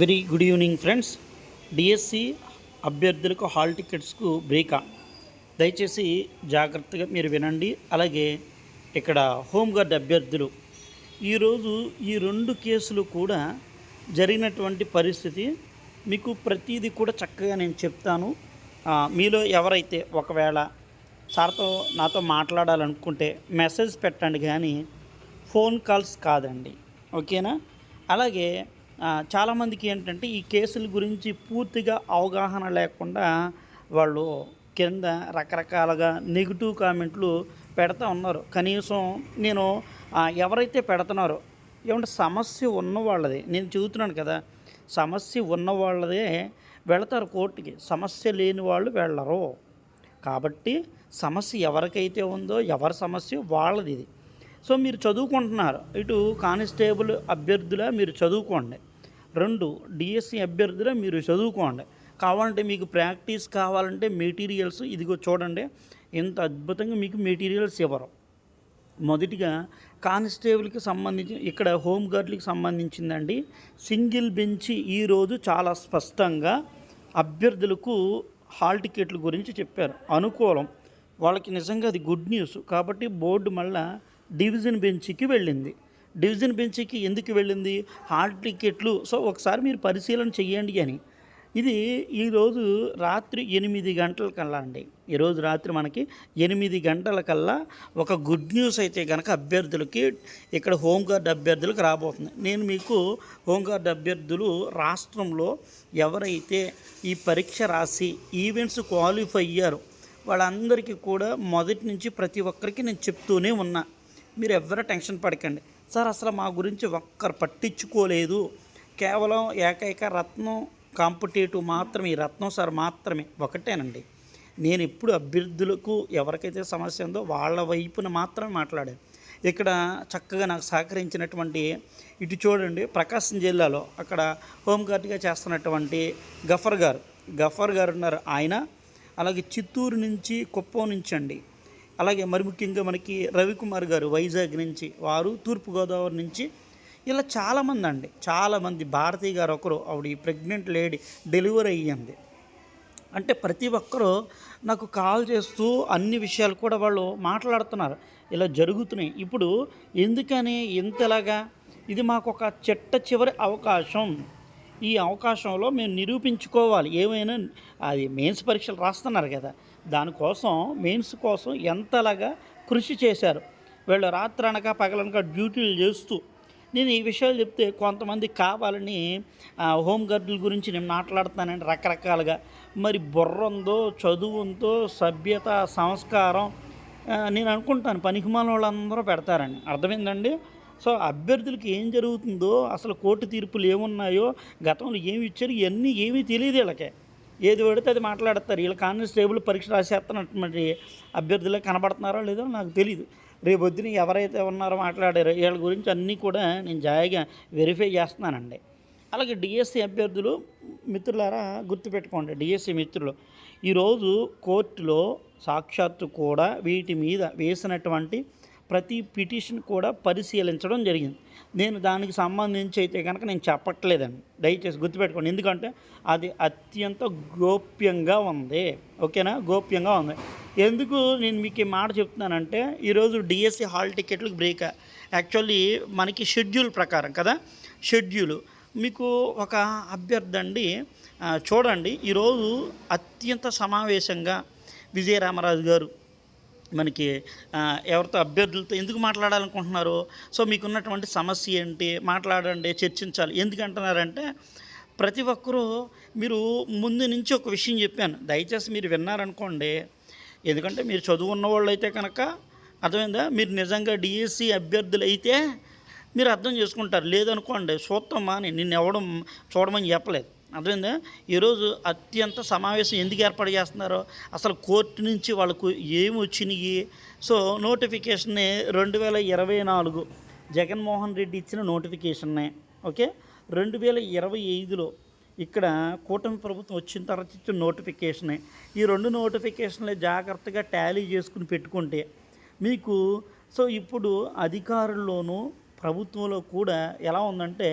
Very good evening friends. DSC అభ్యర్థులకు hall టికెట్స్కు బ్రేకా. దయచేసి జాగ్రత్తగా మీరు వినండి. అలాగే ఇక్కడ హోంగార్డ్ అభ్యర్థులు ఈరోజు ఈ రెండు కేసులు కూడా జరిగినటువంటి పరిస్థితి మీకు ప్రతిదీ కూడా చక్కగా నేను చెప్తాను. మీలో ఎవరైతే ఒకవేళ సార్తో నాతో మాట్లాడాలనుకుంటే మెసేజ్ పెట్టండి కానీ ఫోన్ కాల్స్ కాదండి. ఓకేనా? అలాగే చాలామందికి ఏంటంటే ఈ కేసుల గురించి పూర్తిగా అవగాహన లేకుండా వాళ్ళు కింద రకరకాలుగా నెగిటివ్ కామెంట్లు పెడతా ఉన్నారు. కనీసం నేను ఎవరైతే పెడుతున్నారో ఏమంటే సమస్య ఉన్న వాళ్ళది నేను చెబుతున్నాను కదా సమస్య ఉన్న వాళ్ళదే వెళతారు కోర్టుకి. సమస్య లేని వాళ్ళు వెళ్ళరు. కాబట్టి సమస్య ఎవరికైతే ఉందో ఎవరి సమస్య వాళ్ళది ఇది. సో మీరు చదువుకుంటున్నారు. ఇటు కానిస్టేబుల్ అభ్యర్థుల మీరు చదువుకోండి. రెండు డిఎస్సి అభ్యర్థుల మీరు చదువుకోండి. కావాలంటే మీకు ప్రాక్టీస్ కావాలంటే మెటీరియల్స్ ఇదిగో చూడండి ఎంత అద్భుతంగా మీకు మెటీరియల్స్ ఇవ్వరు. మొదటిగా కానిస్టేబుల్కి సంబంధించి ఇక్కడ హోమ్ గార్డులకి సంబంధించిందండి సింగిల్ బెంచ్ ఈరోజు చాలా స్పష్టంగా అభ్యర్థులకు హాల్ టికెట్ల గురించి చెప్పారు. అనుకూలం. వాళ్ళకి నిజంగా అది గుడ్ న్యూస్. కాబట్టి బోర్డు మళ్ళా డివిజన్ బెంచ్కి వెళ్ళింది. డివిజన్ బెంచ్కి ఎందుకు వెళ్ళింది? హాల్ టికెట్లు సో ఒకసారి మీరు పరిశీలన చెయ్యండి అని. ఇది ఈరోజు రాత్రి ఎనిమిది గంటల కల్లా అండి. ఈరోజు రాత్రి మనకి ఎనిమిది గంటల కల్లా ఒక గుడ్ న్యూస్ అయితే కనుక అభ్యర్థులకి ఇక్కడ హోంగార్డ్ అభ్యర్థులకు రాబోతుంది. నేను మీకు హోంగార్డ్ అభ్యర్థులు రాష్ట్రంలో ఎవరైతే ఈ పరీక్ష రాసి ఈవెంట్స్ క్వాలిఫై అయ్యారో వాళ్ళందరికీ కూడా మొదటి నుంచి ప్రతి ఒక్కరికి నేను చెప్తూనే ఉన్నా. మీరు ఎవరు టెన్షన్ పడకండి. సార్ అసలు మా గురించి ఒక్కరు పట్టించుకోలేదు. కేవలం ఏకైక రత్నం కాంపిటేటివ్ మాత్రమే ఈ రత్నం సార్ మాత్రమే. ఒకటేనండి. నేను ఎప్పుడు అభ్యర్థులకు ఎవరికైతే సమస్య ఉందో వాళ్ళ వైపున మాత్రమే మాట్లాడాను. ఇక్కడ చక్కగా నాకు సహకరించినటువంటి ఇటు చూడండి ప్రకాశం జిల్లాలో అక్కడ హోంగార్డ్గా చేస్తున్నటువంటి గఫర్ గారు. గఫర్ గారు ఉన్నారు ఆయన. అలాగే చిత్తూరు నుంచి కుప్పం నుంచి అండి అలాగే మరి ముఖ్యంగా మనకి రవికుమార్ గారు వైజాగ్ నుంచి వారు తూర్పుగోదావరి నుంచి ఇలా చాలామంది అండి చాలామంది భారతీయ గారు ఒకరు ఆవిడ ప్రెగ్నెంట్ లేడీ డెలివరీ అయ్యింది. అంటే ప్రతి ఒక్కరూ నాకు కాల్ చేస్తూ అన్ని విషయాలు కూడా వాళ్ళు మాట్లాడుతున్నారు. ఇలా జరుగుతున్నాయి. ఇప్పుడు ఎందుకని ఇంతలాగా? ఇది మాకు ఒక చెట్ట చివరి అవకాశం. ఈ అవకాశంలో మేము నిరూపించుకోవాలి. ఏమైనా అది మెయిన్స్ పరీక్షలు రాస్తున్నారు కదా దానికోసం మెయిన్స్ కోసం ఎంతలాగా కృషి చేశారు. వీళ్ళు రాత్రనక పగలనక డ్యూటీలు చేస్తూ నేను ఈ విషయాలు చెప్తే కొంతమంది కావాలని ఆ, గురించి నేను మాట్లాడుతానండి రకరకాలుగా. మరి బుర్ర ఉందో చదువు ఉందో సభ్యత సంస్కారం నేను అనుకుంటాను పనికిమాల వాళ్ళందరూ పెడతారని. అర్థమైందండి? సో అభ్యర్థులకి ఏం జరుగుతుందో అసలు కోర్టు తీర్పులు ఏమున్నాయో గతంలో ఏమి ఇచ్చారు ఇవన్నీ ఏమీ తెలియదు వీళ్ళకి. ఏది పడితే అది మాట్లాడతారు. వీళ్ళు కానిస్టేబుల్ పరీక్ష రాసేస్తున్నటువంటి అభ్యర్థులే కనబడుతున్నారో లేదో నాకు తెలియదు రేపు వద్దున ఎవరైతే ఉన్నారో మాట్లాడారో వీళ్ళ గురించి అన్నీ కూడా నేను జాయిగా వెరిఫై చేస్తున్నానండి. అలాగే డిఎస్సి అభ్యర్థులు మిత్రులారా గుర్తుపెట్టుకోండి డిఎస్సి మిత్రులు ఈరోజు కోర్టులో సాక్షాత్తు కూడా వీటి మీద వేసినటువంటి ప్రతి పిటిషన్ కూడా పరిశీలించడం జరిగింది. నేను దానికి సంబంధించి అయితే కనుక నేను చెప్పట్లేదండి. దయచేసి గుర్తుపెట్టుకోండి. ఎందుకంటే అది అత్యంత గోప్యంగా ఉంది. ఓకేనా? గోప్యంగా ఉంది. ఎందుకు నేను మీకు ఈ మాట చెప్తున్నానంటే ఈరోజు డిఎస్సి హాల్ టికెట్లకు బ్రేక్. యాక్చువల్లీ మనకి షెడ్యూల్ ప్రకారం కదా? షెడ్యూల్. మీకు ఒక అభ్యర్థి అండి చూడండి. ఈరోజు అత్యంత సమావేశంగా విజయరామరాజు గారు మనకి ఎవరితో అభ్యర్థులతో ఎందుకు మాట్లాడాలనుకుంటున్నారు సో మీకున్నటువంటి సమస్య ఏంటి మాట్లాడండి చర్చించాలి. ఎందుకంటున్నారంటే ప్రతి ఒక్కరూ మీరు ముందు నుంచి ఒక విషయం చెప్పాను. దయచేసి మీరు విన్నారనుకోండి ఎందుకంటే మీరు చదువున్న వాళ్ళు అయితే కనుక అర్థమైందా? మీరు నిజంగా డిఎస్సి అభ్యర్థులు అయితే మీరు అర్థం చేసుకుంటారు. లేదనుకోండి చూస్తామా అని నిన్ను ఎవడం చూడమని చెప్పలేదు. అర్థమైందా? ఈరోజు అత్యంత సమావేశం ఎందుకు ఏర్పాటు చేస్తున్నారో అసలు కోర్టు నుంచి వాళ్ళకు ఏమి వచ్చినాయి? సో నోటిఫికేషన్ని రెండు వేల ఇరవై నాలుగు జగన్మోహన్ రెడ్డి ఇచ్చిన నోటిఫికేషన్నే ఓకే? రెండు వేల ఇరవై ఐదులో ఇక్కడ కూటమి ప్రభుత్వం వచ్చిన తర్వాత ఇచ్చిన నోటిఫికేషనే ఈ రెండు నోటిఫికేషన్లే జాగ్రత్తగా టాలీ చేసుకుని పెట్టుకుంటే మీకు సో ఇప్పుడు అధికారుల్లోనూ ప్రభుత్వంలో కూడా ఎలా ఉందంటే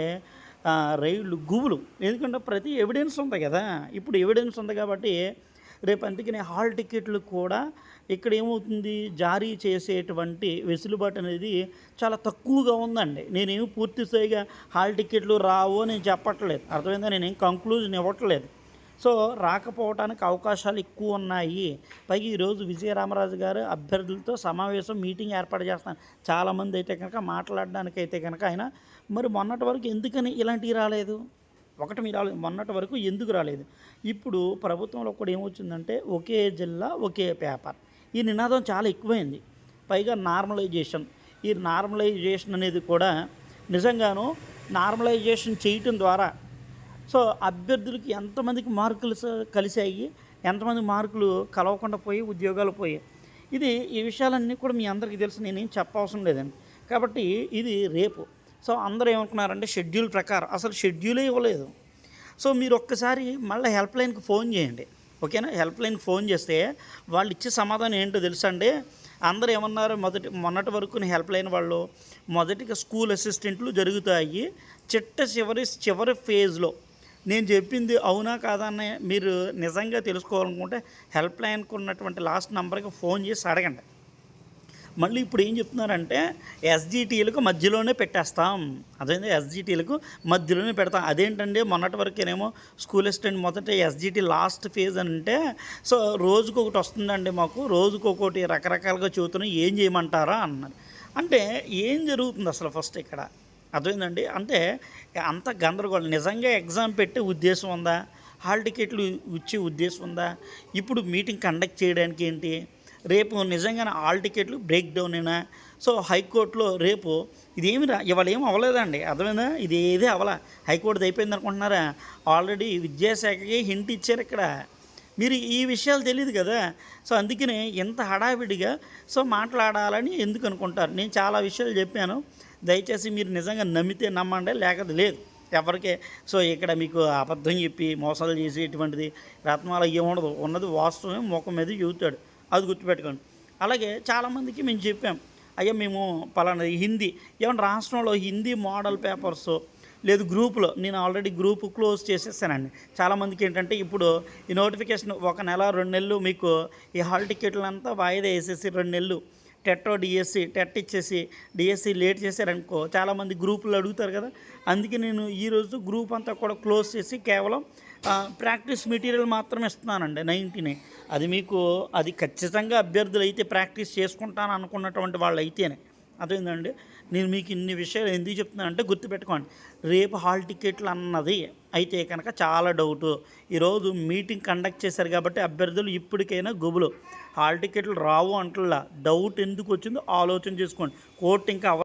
రైళ్ళు గుబులు. ఎందుకంటే ప్రతి ఎవిడెన్స్ ఉంది కదా. ఇప్పుడు ఎవిడెన్స్ ఉంది కాబట్టి రేపు అందుకనే హాల్ టికెట్లు కూడా ఇక్కడ ఏమవుతుంది? జారీ చేసేటువంటి వెసులుబాటు అనేది చాలా తక్కువగా ఉందండి. నేనేమి పూర్తి స్థాయిగా హాల్ టికెట్లు రావు అని నేను చెప్పట్లేదు. అర్థమైందా? నేనేం కంక్లూజన్ ఇవ్వట్లేదు. సో రాకపోవడానికి అవకాశాలు ఎక్కువ ఉన్నాయి. పైగా ఈరోజు విజయరామరాజు గారు అభ్యర్థులతో సమావేశం మీటింగ్ ఏర్పాటు చేస్తాను చాలామంది అయితే కనుక మాట్లాడడానికి అయితే కనుక ఆయన మరి మొన్నటి వరకు ఎందుకని ఇలాంటివి రాలేదు? ఒకటి మీరు రాలేదు మొన్నటి వరకు ఎందుకు రాలేదు? ఇప్పుడు ప్రభుత్వంలో కూడా ఏమొచ్చిందంటే ఒకే జిల్లా ఒకే పేపర్. ఈ నినాదం చాలా ఎక్కువైంది. పైగా నార్మలైజేషన్. ఈ నార్మలైజేషన్ అనేది కూడా నిజంగాను నార్మలైజేషన్ చేయటం ద్వారా సో అభ్యర్థులకి ఎంతమందికి మార్కులు కలిసాయి ఎంతమంది మార్కులు కలవకుండా పోయి ఉద్యోగాలు పోయాయి ఇది ఈ విషయాలన్నీ కూడా మీ అందరికీ తెలుసు నేనేం చెప్పవసరం లేదండి. కాబట్టి ఇది రేపు. సో అందరూ ఏమనుకున్నారంటే షెడ్యూల్ ప్రకారం అసలు షెడ్యూలే ఇవ్వలేదు. సో మీరు ఒక్కసారి మళ్ళీ హెల్ప్ లైన్కి ఫోన్ చేయండి. ఓకేనా? హెల్ప్ లైన్కి ఫోన్ చేస్తే వాళ్ళు ఇచ్చే సమాధానం ఏంటో తెలుసా అండి? అందరూ ఏమన్నారు మొదటి మొన్నటి వరకు హెల్ప్ లైన్ వాళ్ళు మొదటిగా స్కూల్ అసిస్టెంట్లు జరుగుతాయి చిట్ట చివరి చివరి ఫేజ్లో నేను చెప్పింది అవునా కాదా అని మీరు నిజంగా తెలుసుకోవాలనుకుంటే హెల్ప్ లైన్కి ఉన్నటువంటి లాస్ట్ నెంబర్కి ఫోన్ చేసి అడగండి. మళ్ళీ ఇప్పుడు ఏం చెప్తున్నారంటే ఎస్జిటీలకు మధ్యలోనే పెట్టేస్తాం. అదేంటి ఎస్జిటీలకు మధ్యలోనే పెడతాం. అదేంటండి? మొన్నటి వరకేనేమో స్కూల్ అసిస్టెంట్ మొదట ఎస్జిటి లాస్ట్ ఫేజ్ అని అంటే సో రోజుకు ఒకటి వస్తుందండి మాకు. రోజుకు ఒకటి రకరకాలుగా చెబుతున్నాం ఏం చేయమంటారా? అన్నారు. అంటే ఏం జరుగుతుంది అసలు ఫస్ట్ ఇక్కడ? అర్థమైందండి? అంటే అంత గందరగోళం. నిజంగా ఎగ్జామ్ పెట్టే ఉద్దేశం ఉందా? హాల్ టికెట్లు ఇచ్చే ఉద్దేశం ఉందా? ఇప్పుడు మీటింగ్ కండక్ట్ చేయడానికి ఏంటి? రేపు నిజంగానే హాల్ టికెట్లు బ్రేక్ డౌన్ అయినా సో హైకోర్టులో రేపు ఇదేమి రా ఇవాళ ఏం అవ్వలేదండి. అర్థమైందా? ఇది ఏది అవ్వలా. హైకోర్టుది అయిపోయింది అనుకుంటున్నారా ఆల్రెడీ విద్యాశాఖకి హింట్ ఇచ్చారు ఇక్కడ. మీరు ఈ విషయాలు తెలియదు కదా. సో అందుకనే ఎంత హడావిడిగా సో మాట్లాడాలని ఎందుకు అనుకుంటారు? నేను చాలా విషయాలు చెప్పాను. దయచేసి మీరు నిజంగా నమ్మితే నమ్మండి లేకపోతే లేదు. ఎవరికే? సో ఇక్కడ మీకు అబద్ధం చెప్పి మోసాలు చేసి ఇటువంటిది రత్నాలు ఏముండదు ఉన్నది వాస్తవం ముఖం మీద చూస్తాడు అది గుర్తుపెట్టుకోండి. అలాగే చాలామందికి మేము చెప్పాం. అయ్యా మేము పలానా హిందీ ఏమన్నా రాష్ట్రంలో హిందీ మోడల్ పేపర్స్ లేదు గ్రూపులో. నేను ఆల్రెడీ గ్రూప్ క్లోజ్ చేసేసానండి. చాలామందికి ఏంటంటే ఇప్పుడు ఈ నోటిఫికేషన్ ఒక నెల రెండు నెలలు మీకు ఈ హాల్ టికెట్లంతా వాయిదా వేసేసి రెండు నెలలు టెట్టో డిఎస్సి టెట్ ఇచ్చేసి డిఎస్సి లేట్ చేశారనుకో చాలామంది గ్రూపులు అడుగుతారు కదా. అందుకే నేను ఈరోజు గ్రూప్ అంతా కూడా క్లోజ్ చేసి కేవలం ప్రాక్టీస్ మెటీరియల్ మాత్రమే ఇస్తున్నానండి నైంటీనే అది మీకు అది ఖచ్చితంగా అభ్యర్థులు అయితే ప్రాక్టీస్ చేసుకుంటాను అనుకున్నటువంటి వాళ్ళు అయితేనే అదేంటండి నేను మీకు ఇన్ని విషయాలు ఎందుకు చెప్తున్నానంటే గుర్తుపెట్టుకోండి. రేపు హాల్ టికెట్లు అన్నది అయితే కనుక చాలా డౌటు. ఈరోజు మీటింగ్ కండక్ట్ చేశారు కాబట్టి అభ్యర్థులు ఇప్పటికైనా గుబులు. హాల్ టికెట్లు రావు అంటల్లా. డౌట్ ఎందుకు వచ్చిందో ఆలోచన చేసుకోండి. కోర్టు ఇంకా